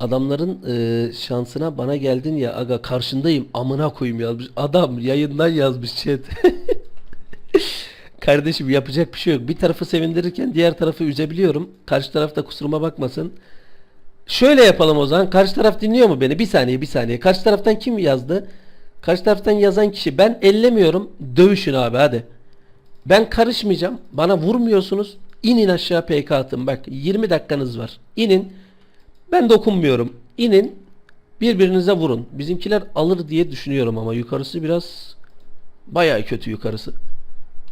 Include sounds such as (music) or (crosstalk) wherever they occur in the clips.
Adamların e, şansına bana geldin ya aga karşındayım amına koyayım yazmış. Adam yayından yazmış chat. (laughs) Kardeşim yapacak bir şey yok. Bir tarafı sevindirirken diğer tarafı üzebiliyorum. Karşı taraf da kusuruma bakmasın. Şöyle yapalım o zaman. Karşı taraf dinliyor mu beni? Bir saniye bir saniye. Karşı taraftan kim yazdı? Karşı taraftan yazan kişi. Ben ellemiyorum. Dövüşün abi hadi. Ben karışmayacağım. Bana vurmuyorsunuz. İnin aşağı PK atın. Bak 20 dakikanız var. İnin. Ben dokunmuyorum. İnin. Birbirinize vurun. Bizimkiler alır diye düşünüyorum ama yukarısı biraz bayağı kötü yukarısı.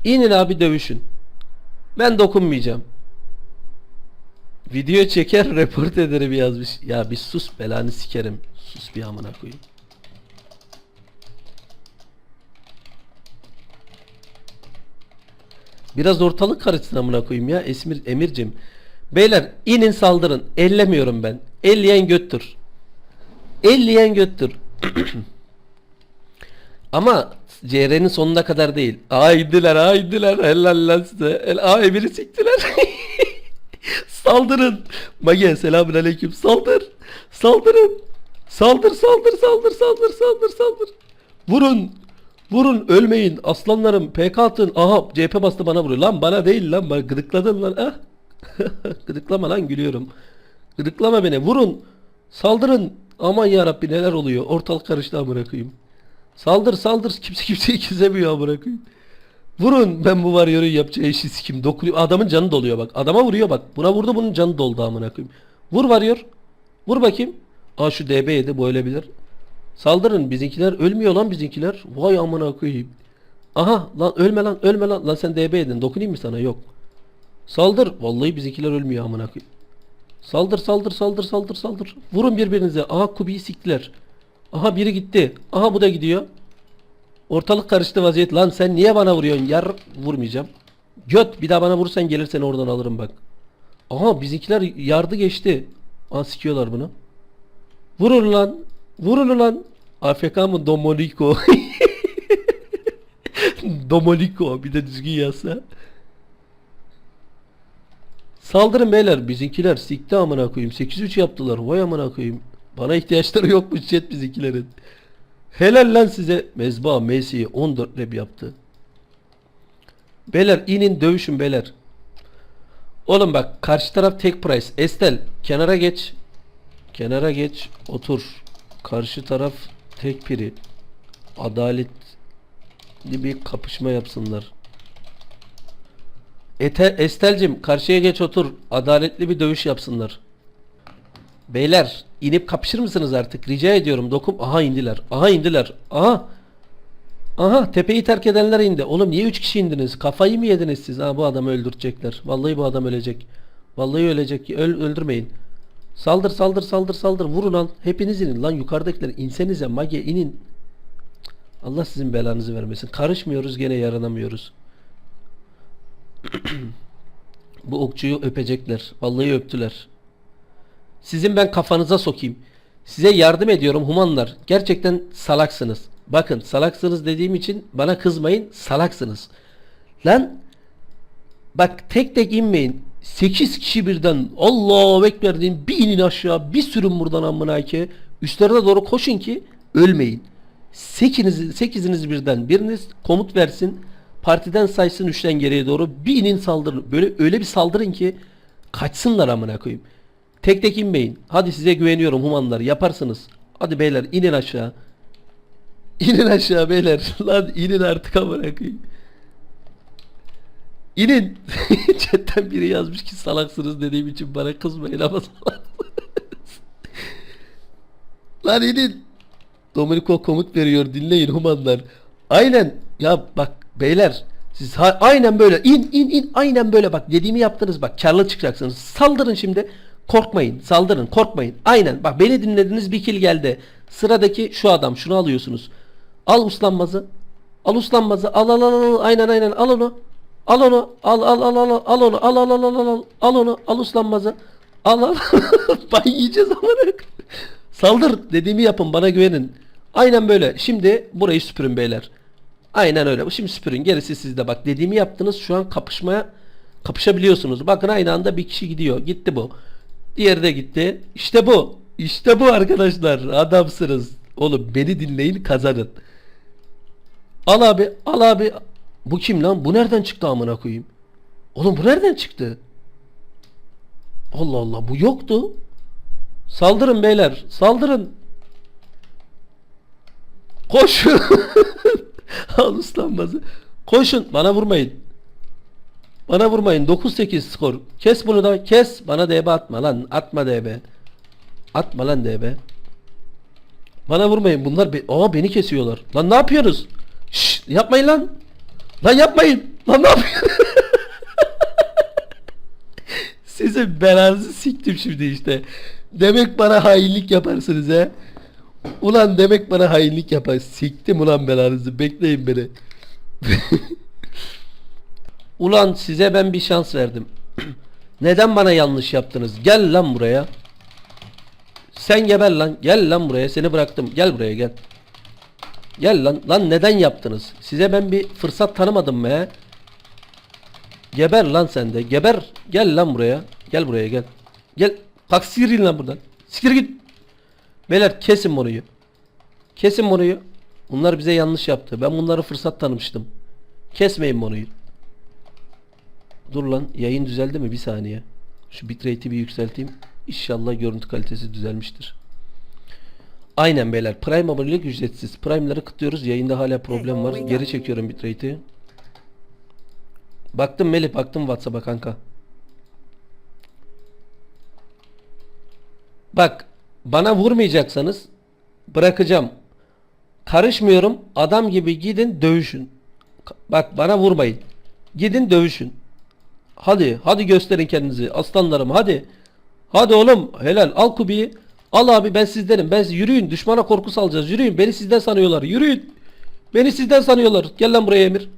İnin abi dövüşün. Ben dokunmayacağım. Video çeker (laughs) report ederim yazmış. Ya bir sus belanı sikerim. Sus bir amına koyayım. Biraz ortalık karışsın amına koyayım ya Esmir Emircim. Beyler inin saldırın. Ellemiyorum ben. Elleyen göttür. Elleyen göttür. (clears throat) Ama CR'nin sonuna kadar değil. Haydiler haydiler helal size. El, aa emiri siktiler. (laughs) Saldırın. Mage selamun aleyküm. Saldır. Saldırın. Saldır saldır saldır saldır saldır saldır. Vurun. Vurun ölmeyin aslanlarım PK atın. Aha CHP bastı bana vuruyor. Lan bana değil lan bana gıdıkladın lan. Ah. (laughs) Gıdıklama lan gülüyorum. Gıdıklama beni vurun. Saldırın. Aman yarabbi neler oluyor. Ortalık karıştı amına koyayım. Saldır saldır. (laughs) Kimse kimseyi kesemiyor amına koyayım. Vurun ben bu varyoru yapacağı işi sikim. Dokunuyor. Adamın canı doluyor bak. Adama vuruyor bak. Buna vurdu bunun canı doldu amına koyayım. Vur varıyor. Vur bakayım. Aa şu DB yedi bu ölebilir. Saldırın bizimkiler ölmüyor lan bizimkiler. Vay amına koyayım. Aha lan ölme lan ölme lan. Lan sen DB yedin. Dokunayım mı sana? Yok. Saldır. Vallahi bizimkiler ölmüyor amına koyayım. Saldır saldır saldır saldır saldır. Vurun birbirinize. Aha Kubi'yi siktiler. Aha biri gitti. Aha bu da gidiyor. Ortalık karıştı vaziyet. Lan sen niye bana vuruyorsun? Yar vurmayacağım. Göt bir daha bana vurursan gelir seni oradan alırım bak. Aha bizimkiler yardı geçti. Aa sikiyorlar bunu. Vurun lan. Vurun lan. AFK mı Domonico? (laughs) Domonico bir de düzgün yazsa. Saldırın beyler bizimkiler sikti amına koyayım. 8-3 yaptılar vay amına koyayım. Bana ihtiyaçları yokmuş chat bizimkilerin. Helal lan size. Mezba Messi 14 rep yaptı. Beyler inin dövüşün beyler. Oğlum bak karşı taraf tek price. Estel kenara geç. Kenara geç otur. Karşı taraf tek piri. Adaletli bir kapışma yapsınlar Ete, Estelcim karşıya geç otur. Adaletli bir dövüş yapsınlar. Beyler inip kapışır mısınız artık? Rica ediyorum. Dokum. Aha indiler. Aha indiler. Aha. Aha tepeyi terk edenler indi. Oğlum niye 3 kişi indiniz? Kafayı mı yediniz siz? Ha bu adamı öldürecekler. Vallahi bu adam ölecek. Vallahi ölecek. Öl, öldürmeyin. Saldır saldır saldır saldır. Vurun lan. Hepiniz inin. Lan yukarıdakiler insenize. Mage inin. Allah sizin belanızı vermesin. Karışmıyoruz gene yaranamıyoruz. (clears throat) Bu okçuyu öpecekler. Vallahi öptüler. Sizin ben kafanıza sokayım. Size yardım ediyorum humanlar. Gerçekten salaksınız. Bakın salaksınız dediğim için bana kızmayın. Salaksınız. Lan bak tek tek inmeyin. 8 kişi birden Allahu Ekber deyin bir inin aşağı bir sürün buradan amına ki üstlerine doğru koşun ki ölmeyin. 8'iniz 8'iniz birden biriniz komut versin partiden saysın 3'ten geriye doğru bir inin saldırın. Böyle öyle bir saldırın ki kaçsınlar amına koyayım. Tek tek inmeyin. Hadi size güveniyorum humanlar yaparsınız. Hadi beyler inin aşağı. (laughs) İnin aşağı beyler. (laughs) Lan inin artık amına koyayım. İnin. (laughs) Chatten biri yazmış ki salaksınız dediğim için bana kızmayın ama salaksınız. Lan inin. Domenico komut veriyor dinleyin humanlar. Aynen ya bak beyler siz ha- aynen böyle in in in aynen böyle bak dediğimi yaptınız bak karlı çıkacaksınız. Saldırın şimdi. Korkmayın. Saldırın. Korkmayın. Aynen. Bak beni dinlediniz bir kill geldi. Sıradaki şu adam. Şunu alıyorsunuz. Al uslanmazı. Al uslanmazı. Al al al al. Aynen aynen. Al onu. Al onu. Al al al al al onu. Al al al al al al. Al onu. Al uslanmazı. Al al. Bay yiyeceğiz ama. Saldır dediğimi yapın bana güvenin. Aynen böyle. Şimdi burayı süpürün beyler. Aynen öyle. Şimdi süpürün. Gerisi sizde. Bak dediğimi yaptınız. Şu an kapışmaya kapışabiliyorsunuz. Bakın aynı anda bir kişi gidiyor. Gitti bu. Diğeri de gitti. İşte bu. İşte bu arkadaşlar. Adamsınız. Oğlum beni dinleyin kazanın. Al abi al abi. Bu kim lan? Bu nereden çıktı amına koyayım? Oğlum bu nereden çıktı? Allah Allah bu yoktu. Saldırın beyler. Saldırın. Koşun. (laughs) (laughs) Al uslanmazı. Koşun. Bana vurmayın. Bana vurmayın. 9-8 skor. Kes bunu da. Kes. Bana DB atma lan. Atma DB. Atma lan DB. Bana vurmayın. Bunlar be Aa beni kesiyorlar. Lan ne yapıyorsunuz? Şşş yapmayın lan. Lan yapmayın. Lan ne yapıyorsun? (laughs) Sizin belanızı siktim şimdi işte. Demek bana hainlik yaparsınız he. Ulan demek bana hainlik yapar. Siktim ulan belanızı. Bekleyin beni. (laughs) ulan size ben bir şans verdim. (clears throat) Neden bana yanlış yaptınız? Gel lan buraya. Sen geber lan. Gel lan buraya. Seni bıraktım. Gel buraya gel. Gel lan. Lan neden yaptınız? Size ben bir fırsat tanımadım mı he? Geber lan sen de. Geber. Gel lan buraya. Gel buraya gel. Gel. Kalk siktir lan buradan. Siktir git. Beyler kesin moruyu. Kesin moruyu. Bunlar bize yanlış yaptı. Ben bunları fırsat tanımıştım. Kesmeyin moruyu. Dur lan yayın düzeldi mi? Bir saniye. Şu bitrate'i bir yükselteyim. İnşallah görüntü kalitesi düzelmiştir. Aynen beyler. Prime abonelik ücretsiz. Prime'ları kıtlıyoruz. Yayında hala problem var. Geri çekiyorum bitrate'i. Baktım Melih baktım WhatsApp'a kanka. Bak bana vurmayacaksanız bırakacağım. Karışmıyorum. Adam gibi gidin dövüşün. Bak bana vurmayın. Gidin dövüşün. Hadi hadi gösterin kendinizi aslanlarım hadi. Hadi oğlum helal al kubiyi. Al abi ben sizdenim. Ben yürüyün düşmana korku salacağız. Yürüyün beni sizden sanıyorlar. Yürüyün. Beni sizden sanıyorlar. Gel lan buraya Emir.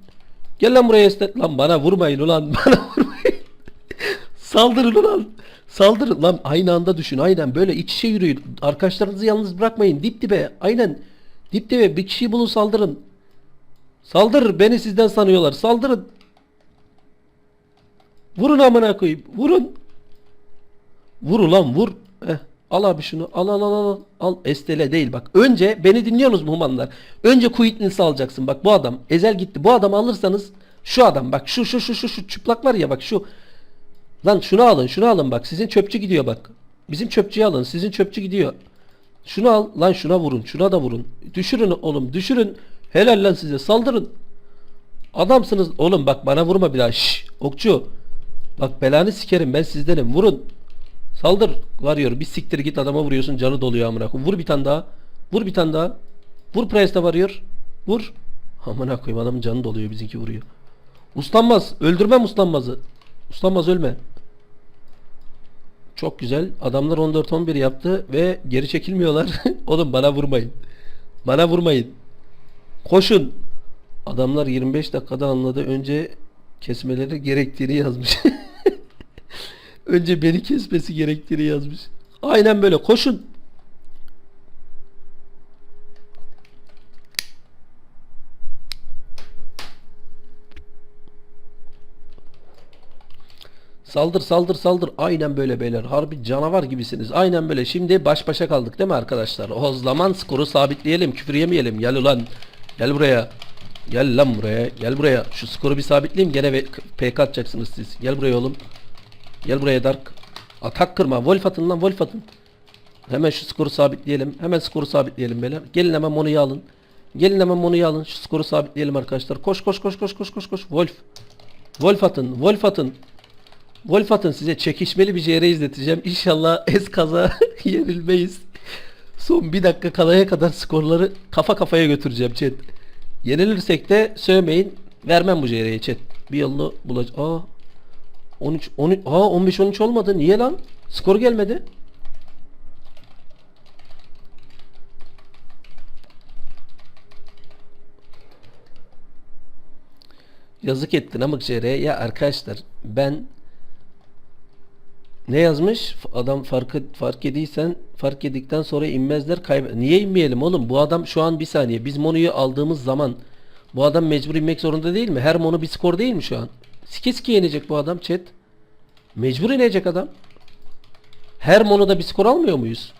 Gel lan buraya esnet. Lan bana vurmayın ulan. (laughs) Bana vurmayın. Saldırın ulan. Saldırın lan. Aynı anda düşün. Aynen böyle iç içe yürüyün. Arkadaşlarınızı yalnız bırakmayın. Dip dibe. Aynen. Dip dibe. Bir kişiyi bulun saldırın. Saldır. Beni sizden sanıyorlar. Saldırın. Vurun amına koyayım. Vurun. Vur ulan vur. Heh. Al abi şunu. Al al al al. Al. Estele değil bak. Önce beni dinliyorsunuz mu humanlar? Önce Quitness'i alacaksın. Bak bu adam. Ezel gitti. Bu adamı alırsanız şu adam bak şu şu şu şu şu çıplak var ya bak şu. Lan şunu alın şunu alın bak. Sizin çöpçü gidiyor bak. Bizim çöpçüyü alın. Sizin çöpçü gidiyor. Şunu al. Lan şuna vurun. Şuna da vurun. Düşürün oğlum. Düşürün. Helal lan size. Saldırın. Adamsınız. Oğlum bak bana vurma bir daha. Şşş. Okçu. Bak belanı sikerim ben sizdenim. Vurun. Saldır. Varıyor. Bir siktir git adama vuruyorsun canı doluyor amına koyayım. Vur bir tane daha. Vur bir tane daha. Vur Price'da varıyor. Vur. Amına koyayım adamın canı doluyor bizimki vuruyor. Uslanmaz. Öldürmem uslanmazı. Uslanmaz ölme. Çok güzel. Adamlar 14-11 yaptı ve geri çekilmiyorlar. (laughs) Oğlum bana vurmayın. Bana vurmayın. Koşun. Adamlar 25 dakikada anladı. Önce kesmeleri gerektiğini yazmış. (laughs) Önce beni kesmesi gerektiğini yazmış. Aynen böyle koşun. Saldır saldır saldır. Aynen böyle beyler. Harbi canavar gibisiniz. Aynen böyle. Şimdi baş başa kaldık değil mi arkadaşlar? O zaman skoru sabitleyelim. Küfür yemeyelim. Gel ulan. Gel buraya. Gel lan buraya. Gel buraya. Şu skoru bir sabitleyeyim. Gene PK atacaksınız siz. Gel buraya oğlum. Gel buraya Dark. Atak kırma. Wolf atın lan Wolf atın. Hemen şu skoru sabitleyelim. Hemen skoru sabitleyelim beyler. Gelin hemen Monu'yu alın. Gelin hemen Monu'yu alın. Şu skoru sabitleyelim arkadaşlar. Koş koş koş koş koş koş koş. Wolf. Wolf atın. Wolf atın. Wolf atın size çekişmeli bir JR izleteceğim. İnşallah es kaza (laughs) yenilmeyiz. Son bir dakika kalaya kadar skorları kafa kafaya götüreceğim chat. Yenilirsek de sövmeyin. Vermem bu JR'ye chat. Bir yolunu bulacağım. Aa 13 13 aa 15 13 olmadı. Niye lan? Skor gelmedi. Yazık ettin amık JR'ye. Ya arkadaşlar ben ne yazmış? Adam farkı fark ediysen fark edikten sonra inmezler kaybe. Niye inmeyelim oğlum? Bu adam şu an bir saniye. Biz Mono'yu aldığımız zaman bu adam mecbur inmek zorunda değil mi? Her Mono bir skor değil mi şu an? Sike sike yenecek bu adam chat. Mecbur inecek adam. Her Mono'da bir skor almıyor muyuz?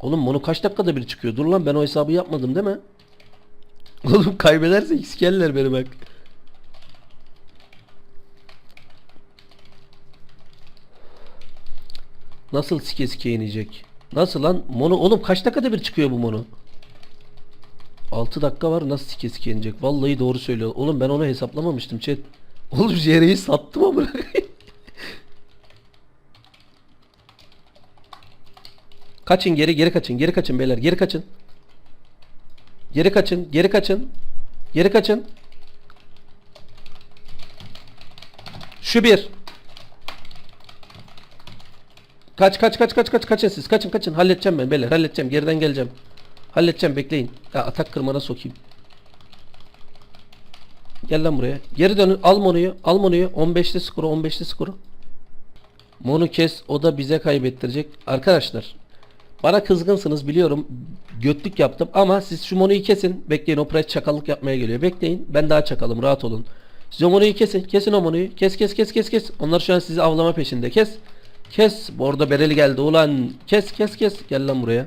Oğlum Mono kaç dakikada bir çıkıyor? Dur lan ben o hesabı yapmadım değil mi? (laughs) Oğlum kaybedersek sikerler beni bak. Nasıl sike sike inecek? Nasıl lan? Mono oğlum kaç dakikada bir çıkıyor bu mono? 6 dakika var nasıl sike sike inecek? Vallahi doğru söylüyor. Oğlum ben onu hesaplamamıştım chat. (laughs) Oğlum Jerry'i sattım ama Kaçın geri geri kaçın geri kaçın beyler geri kaçın. Geri kaçın geri kaçın. Geri kaçın. Şu bir. Kaç kaç kaç kaç kaç kaçın siz kaçın kaçın halledeceğim ben beyler halledeceğim geriden geleceğim. Halledeceğim bekleyin. Ya atak kırmana sokayım. Gel lan buraya. Geri dönün al Monu'yu al Monu'yu 15'li skoru 15'li skoru. Monu kes o da bize kaybettirecek. Arkadaşlar bana kızgınsınız biliyorum. Götlük yaptım ama siz şu Monu'yu kesin. Bekleyin o price çakallık yapmaya geliyor. Bekleyin ben daha çakalım rahat olun. Siz o Monu'yu kesin. Kesin o Monu'yu. Kes kes kes kes kes. Onlar şu an sizi avlama peşinde. Kes. Kes. Orada bereli geldi ulan. Kes kes kes. Gel lan buraya.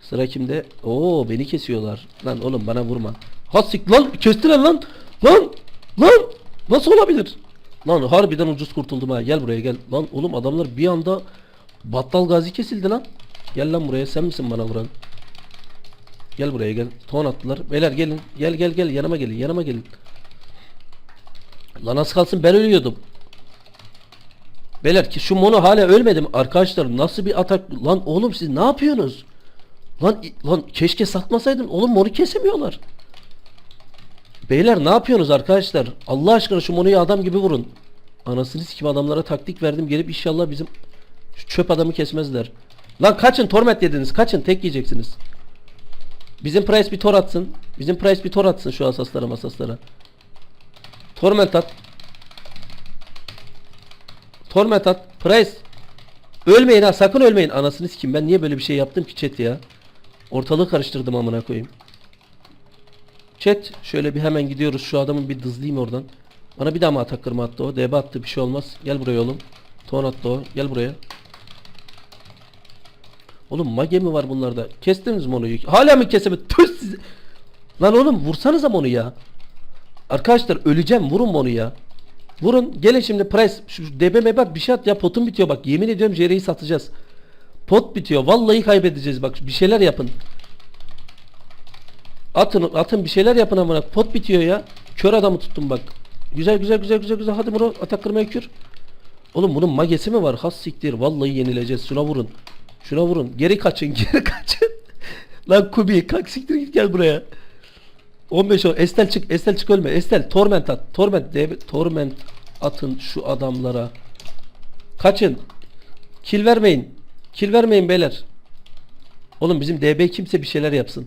Sıra kimde? Oo beni kesiyorlar. Lan oğlum bana vurma. Hasik lan kestiler lan. Lan lan nasıl olabilir? Lan harbiden ucuz kurtuldum ha. Gel buraya gel. Lan oğlum adamlar bir anda Battal Gazi kesildi lan. Gel lan buraya sen misin bana vuran? Gel buraya gel. Ton attılar. Beyler gelin. Gel gel gel yanıma gelin. Yanıma gelin. Lan az kalsın ben ölüyordum. Beyler ki şu mono hala ölmedim arkadaşlar. Nasıl bir atak? Lan oğlum siz ne yapıyorsunuz? Lan lan keşke satmasaydım. Oğlum moru kesemiyorlar. Beyler ne yapıyorsunuz arkadaşlar? Allah aşkına şu monoyu adam gibi vurun. Anasını sikim adamlara taktik verdim. Gelip inşallah bizim şu çöp adamı kesmezler. Lan kaçın torment yediniz. Kaçın tek yiyeceksiniz. Bizim price bir tor atsın. Bizim price bir tor atsın şu asaslara masaslara. Torment at. Torment. Price. Ölmeyin ha sakın ölmeyin. Anasını sikim ben niye böyle bir şey yaptım ki chat ya. Ortalığı karıştırdım amına koyayım. Chat şöyle bir hemen gidiyoruz şu adamın bir dızlayayım oradan. Bana bir daha mı atak kırma attı o? DB attı bir şey olmaz. Gel buraya oğlum. Ton attı o. Gel buraya. Oğlum mage mi var bunlarda? Kestiniz mi onu? Hala mı kesemedi? Tüh sizi. Lan oğlum vursanıza onu ya. Arkadaşlar öleceğim vurun onu ya. Vurun gelin şimdi price şu DB bak bir şey at ya potum bitiyor bak yemin ediyorum JR'yi satacağız. Pot bitiyor vallahi kaybedeceğiz bak bir şeyler yapın. Atın atın bir şeyler yapın amına pot bitiyor ya. Kör adamı tuttum bak. Güzel güzel güzel güzel güzel hadi bunu atak kırmaya kür. Oğlum bunun magesi mi var? Has siktir. Vallahi yenileceğiz. Şuna vurun. Şuna vurun. Geri kaçın. (laughs) Geri kaçın. Lan Kubi kalk siktir git gel buraya. 15 o. Estel çık. Estel çık ölme. Estel torment at. Torment. DB, torment atın şu adamlara. Kaçın. Kill vermeyin. Kill vermeyin beyler. Oğlum bizim DB kimse bir şeyler yapsın.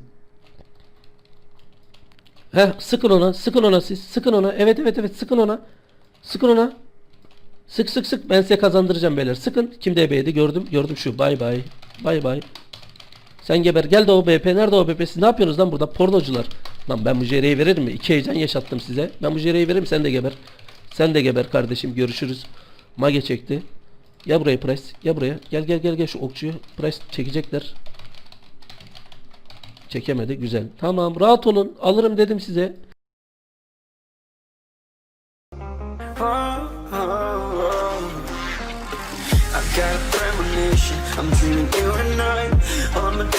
Heh sıkın ona. Sıkın ona siz. Sıkın ona. Evet evet evet sıkın ona. Sıkın ona. Sık sık sık ben size kazandıracağım beyler. Sıkın. Kim DB'ydi gördüm. Gördüm şu. Bay bay. Bay bay. Sen geber. Gel de o BP. Nerede o BP? Siz ne yapıyorsunuz lan burada? Pornocular. Lan ben bu JR'yi veririm mi? İki heyecan yaşattım size. Ben bu JR'yi veririm. Sen de geber. Sen de geber kardeşim. Görüşürüz. Mage çekti. Gel buraya Price. Gel buraya. Gel gel gel gel şu okçuyu. Price çekecekler. Çekemedi. Güzel. Tamam rahat olun. Alırım dedim size. Got a premonition, I'm dreaming you and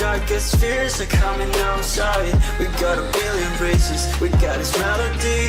darkest fears are coming outside. We got a billion races, we got this melody